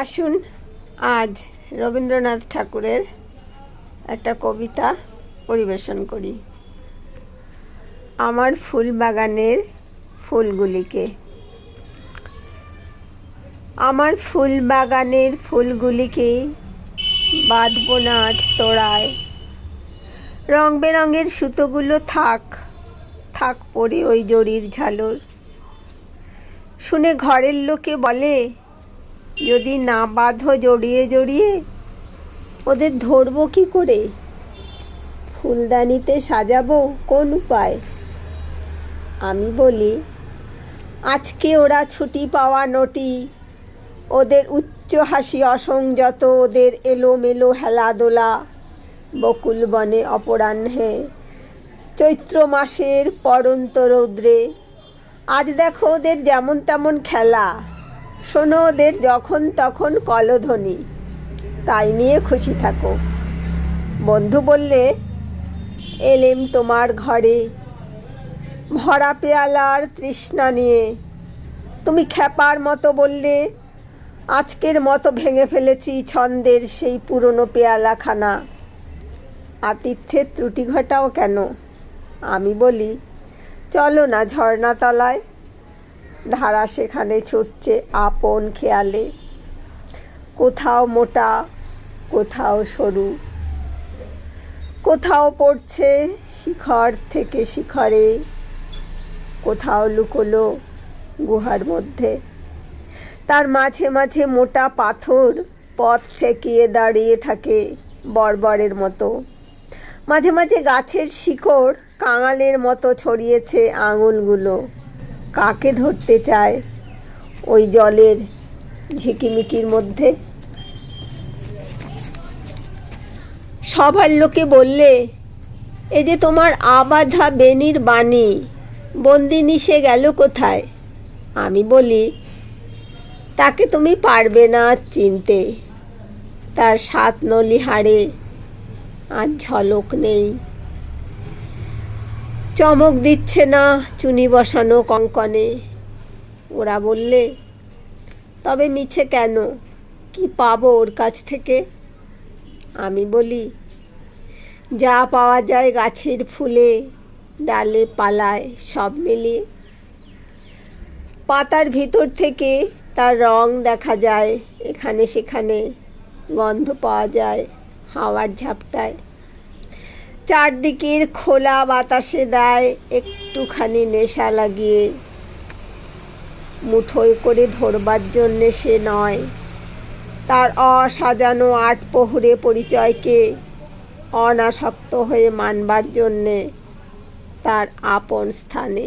আসুন, আজ রবীন্দ্রনাথ ঠাকুরের একটা কবিতা পরিবেশন করি। আমার ফুল বাগানের ফুলগুলিকে। আমার ফুল বাগানের ফুলগুলিকে বাঁধব না আজ তোড়ায়। রং বেরঙের সুতোগুলো থাক থাক পড়ে ওই জরির ঝালর। শুনে ঘরের লোকে বলে যদি না বাঁধো জড়িয়ে জড়িয়ে, ওদের ধরবো কি করে? ফুলদানিতে সাজাবো কোন উপায়? আমি বলি, আজকে ওরা ছুটি পাওয়া নটি, ওদের উচ্চ হাসি অসংযত, ওদের এলোমেলো হেলাদোলা, বকুল বনে অপরাহ্নে, চৈত্র মাসের পরন্ত রৌদ্রে। আজ দেখো ওদের যেমন তেমন খেলা। শোনো ওদের যখন তখন কলধ্বনি। তাই নিয়ে খুশি থাকো। বন্ধু বললে, এলেম তোমার ঘরে। ভরা পেয়ালার তৃষ্ণা নিয়ে। তুমি খ্যাপার মতো বললে, আজকের মতো ভেঙে ফেলেছি ছন্দের সেই পুরনো পেয়ালাখানা। আতিথ্যের ত্রুটি ঘটাও কেন? আমি বলি, চলো না ঝর্ণা তলায় ধারা সেখানে ছুটছে আপন খেয়ালে। কোথাও মোটা, কোথাও সরু। কোথাও পড়ছে শিখর থেকে শিখরে। কোথাও লুকোলো গুহার মধ্যে। তার মাঝে মাঝে মোটা পাথর পথ ঠেকিয়ে দাঁড়িয়ে থাকে বর্বরের মতো। মাঝে মাঝে গাছের শিকড় কাঙালের মতো ছড়িয়েছে আঙুলগুলো। কাকে ধরতে চায় ওই জলের ঝিকিমিকির মধ্যে? সবার লোকে বললে, এ যে তোমার আবাধা বেনির বাণী, বন্দিনী সে গেল কোথায়? আমি বলি, তাকে তুমি পারবে না চিনতে। তার সাত নলি হাড়ে আর ঝলক নেই। চমক দিচ্ছে না চুনি বসানো কঙ্কনে। ওরা বললে, তবে মিছে কেন? কি পাবো ওর কাছ থেকে? আমি বলি, যা পাওয়া যায় গাছের ফুলে, ডালে পালায় সব মিলিয়ে। পাতার ভিতর থেকে তার রং দেখা যায়, এখানে সেখানে গন্ধ পাওয়া যায় হাওয়ার ঝাপটায়। চারদিকের খোলা বাতাসে দেয় একটুখানি নেশা লাগিয়ে। মুঠোয় করে ধরবার জন্যে সে নয়। তার অসাজানো আট প্রহরে পরিচয়কে অনাসক্ত হয়ে মানবার জন্যে তার আপন স্থানে।